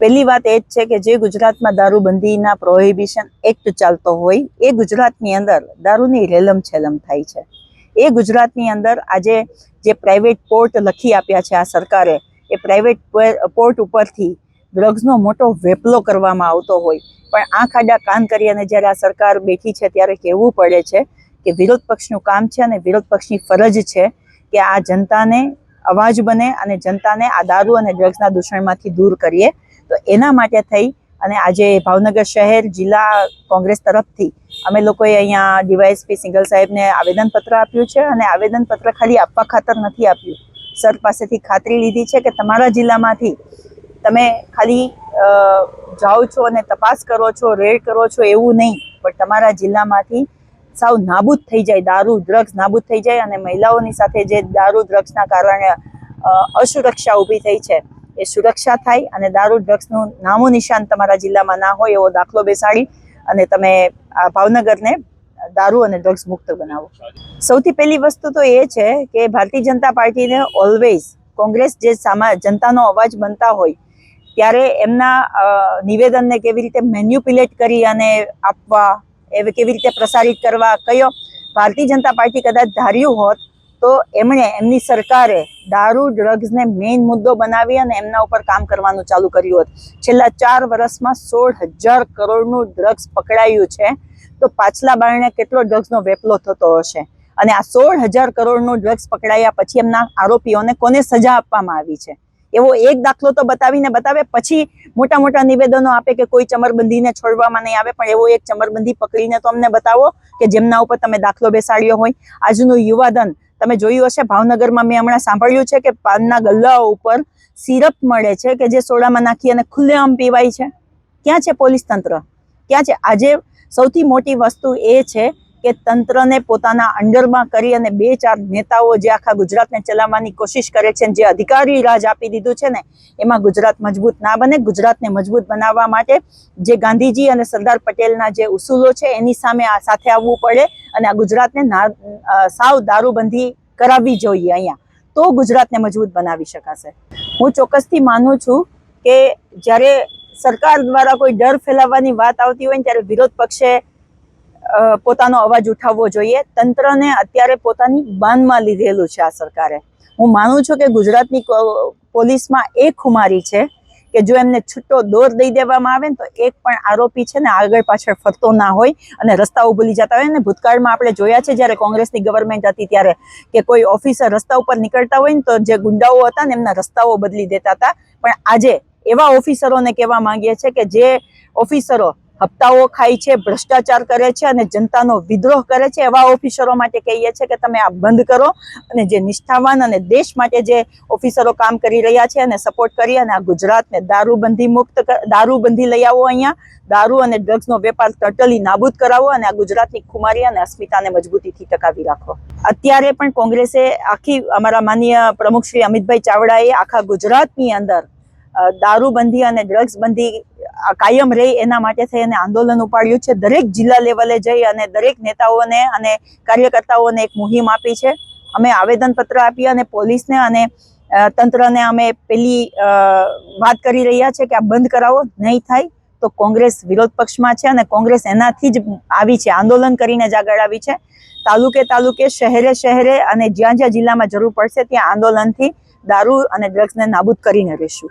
પહેલી વાત એ જ છે કે જે ગુજરાતમાં દારૂબંધીના પ્રોહિબિશન એક્ટ ચાલતો હોય, એ ગુજરાતની અંદર દારૂની રેલમ છેલમ થાય છે. એ ગુજરાતની અંદર આજે જે પ્રાઇવેટ પોર્ટ લખી આપ્યા છે આ સરકારે, એ પ્રાઇવેટ પોર્ટ ઉપરથી ડ્રગ્સનો મોટો વેપલો કરવામાં આવતો હોય. પણ આ ખાડા કાન કરી અને જ્યારે આ સરકાર બેઠી છે ત્યારે કહેવું પડે છે કે વિરોધ પક્ષનું કામ છે અને વિરોધ પક્ષની ફરજ છે કે આ જનતાને અવાજ બને અને જનતાને આ દારૂ અને ડ્રગ્સના દૂષણમાંથી દૂર કરીએ. તો એના માટે થઈ અને આજે ભાવનગર શહેર જિલ્લા કોંગ્રેસ તરફથી અમે લોકોએ અહીંયા ડીવાયએસપી સિંગલ સાહેબને આવેદનપત્ર આપ્યું છે અને આવેદનપત્ર ખાલી આપવા ખાતર નથી આપ્યું. સર પાસેથી ખાતરી લીધી છે કે તમારા જિલ્લામાંથી તમે ખાલી જાઓ છો અને તપાસ કરો છો, રેડ કરો છો એવું નહીં. પણ તમારા જિલ્લામાંથી સાવ નાબૂદ થઈ જાય, દારૂ ડ્રગ્સ નાબૂદ થઈ જાય અને મહિલાઓની સાથે જે દારૂ ડ્રગ્સના કારણે અસુરક્ષા ઊભી થઈ છે, એ સુરક્ષા થાય અને દારૂ ડ્રગ્સનું નામો નિશાન તમારા જિલ્લામાં ના હોય એવો દાખલો બેસાડી અને તમે આ ભાવનગરને દારૂ અને ડ્રગ્સ મુક્ત બનાવો. સૌથી પહેલી વસ્તુ તો એ છે કે ભારતીય જનતા પાર્ટીને ઓલવેઝ કોંગ્રેસ જે સામા, જનતાનો અવાજ બનતા હોય, ત્યારે એમના નિવેદનને કેવી રીતે મેન્યુપ્યુલેટ કરી અને આપવા એ કેવી રીતે પ્રસારિત કરવા, કયો ભારતીય જનતા પાર્ટી કદાચ ધાર્યું હોત, તો એમણે એમની સરકારે દારૂ, ડ્રગ્સને મેઇન મુદ્દો બનાવી અને એમના ઉપર કામ કરવાનું ચાલુ કર્યું હતું. છેલ્લા ચાર વર્ષમાં સોળ હજાર કરોડનું ડ્રગ્સ પકડાયું છે. તો પાછલા બારણે કેટલો ડ્રગ્સનો વેપલો થતો હશે? અને આ સોળ હજાર કરોડનું ડ્રગ્સ પકડાયા પછી એમના આરોપીઓને કોને સજા આપવામાં આવી છે? એવો એક દાખલો તો બતાવીને બતાવે. પછી મોટા મોટા નિવેદનો આપે કે કોઈ ચમરબંધીને છોડવામાં નહીં આવે, પણ એવો એક ચમરબંધી પકડીને તો અમને બતાવો કે જેમના ઉપર તમે દાખલો બેસાડ્યો હોય. આજનું યુવાધન તમે જોયું હશે, ભાવનગરમાં મેં હમણાં સાંભળ્યું છે કે પાનના ગલ્લાઓ ઉપર સિરપ મળે છે કે જે સોડામાં નાખી અને ખુલ્લેઆમ પીવાય છે. ક્યાં છે પોલીસ તંત્ર? ક્યાં છે? આજે સૌથી મોટી વસ્તુ એ છે કે તંત્રને પોતાના અંડરમાં કરી અને બે ચાર નેતાઓ જે આખા ગુજરાતને ચલાવવાની કોશિશ કરે છે જે અધિકારી રાજ આપી દીધું છે ને, એમાં ગુજરાત મજબૂત ના બને, ગુજરાતને મજબૂત બનાવવા માટે જે ગાંધીજી અને સરદાર પટેલના જે ઉસૂલો છે, એની સામે આ સાથે આવવું પડે અને આ ગુજરાતને સાવ દારૂબંધી કરાવવી જોઈએ અહીંયા. તો ગુજરાતને મજબૂત બનાવી શકાશે. હું ચોક્કસથી માનું છું કે જ્યારે સરકાર દ્વારા કોઈ ડર ફેલાવવાની વાત આવતી હોય ને ત્યારે વિરોધ પક્ષે પોતાનો અવાજ ઉઠાવવો જોઈએ. તંત્રને અત્યારે પોતાની બાનમાં લીધેલું છે આ સરકારે. હું માનું છું કે ગુજરાતની પોલીસમાં એ ખુમારી છે કે જો એમને છૂટો દોર દઈ દેવામાં આવે ને તો એક પણ આરોપી છે ને આગળ પાછળ ફરતો ના હોય અને રસ્તાઓ ભૂલી જતા હોય. ને ભૂતકાળમાં આપણે જોયા છે જ્યારે કોંગ્રેસની ગવર્મેન્ટ હતી ત્યારે કે કોઈ ઓફિસર રસ્તા ઉપર નીકળતા હોય ને તો જે ગુંડાઓ હતા ને એમના રસ્તાઓ બદલી દેતા હતા. પણ આજે એવા ઓફિસરોને કહેવા માંગીએ છીએ કે જે ઓફિસરો હપ્તાઓ ખાય છે, ભ્રષ્ટાચાર કરે છે અને જનતાનો વિદ્રોહ કરે છે, એવા ઓફિસરો માટે કહીએ છીએ કે તમે આ બંધ કરો અને જે નિષ્ઠાવાન અને દેશ માટે જે ઓફિસરો કામ કરી રહ્યા છે અને સપોર્ટ કરી અને આ ગુજરાતને દારૂબંધી મુક્ત દારૂબંધી લઈ આવો અહીંયા. દારૂ અને ડ્રગ્સનો વેપાર ટટલી નાબૂદ કરાવો અને આ ગુજરાતની ખુમારી અને અસ્મિતાને મજબૂતીથી ટકાવી રાખો. અત્યારે પણ કોંગ્રેસે આખી અમારા માનનીય પ્રમુખ શ્રી અમિતભાઈ ચાવડાએ આખા ગુજરાતની અંદર દારૂબંધી અને ડ્રગ્સ બંધી કાયમ રહે એના માટે થઈ અને આંદોલન ઉપાડ્યું છે. દરેક જિલ્લા લેવલે જઈ અને દરેક નેતાઓને અને કાર્યકર્તાઓને એક મુહિમ આપી છે. અમે આવેદનપત્ર આપી અને પોલીસને અને તંત્રને અમે પેલી વાત કરી રહ્યા છે કે આ બંધ કરાવો, નહીં થાય તો કોંગ્રેસ વિરોધ પક્ષમાં છે અને કોંગ્રેસ એનાથી જ આવી છે, આંદોલન કરીને જ આગળ આવી છે. તાલુકે તાલુકે, શહેરે શહેરે અને જ્યાં જ્યાં જિલ્લામાં જરૂર પડશે ત્યાં આંદોલનથી દારૂ અને ડ્રગ્સને નાબૂદ કરીને રહીશું.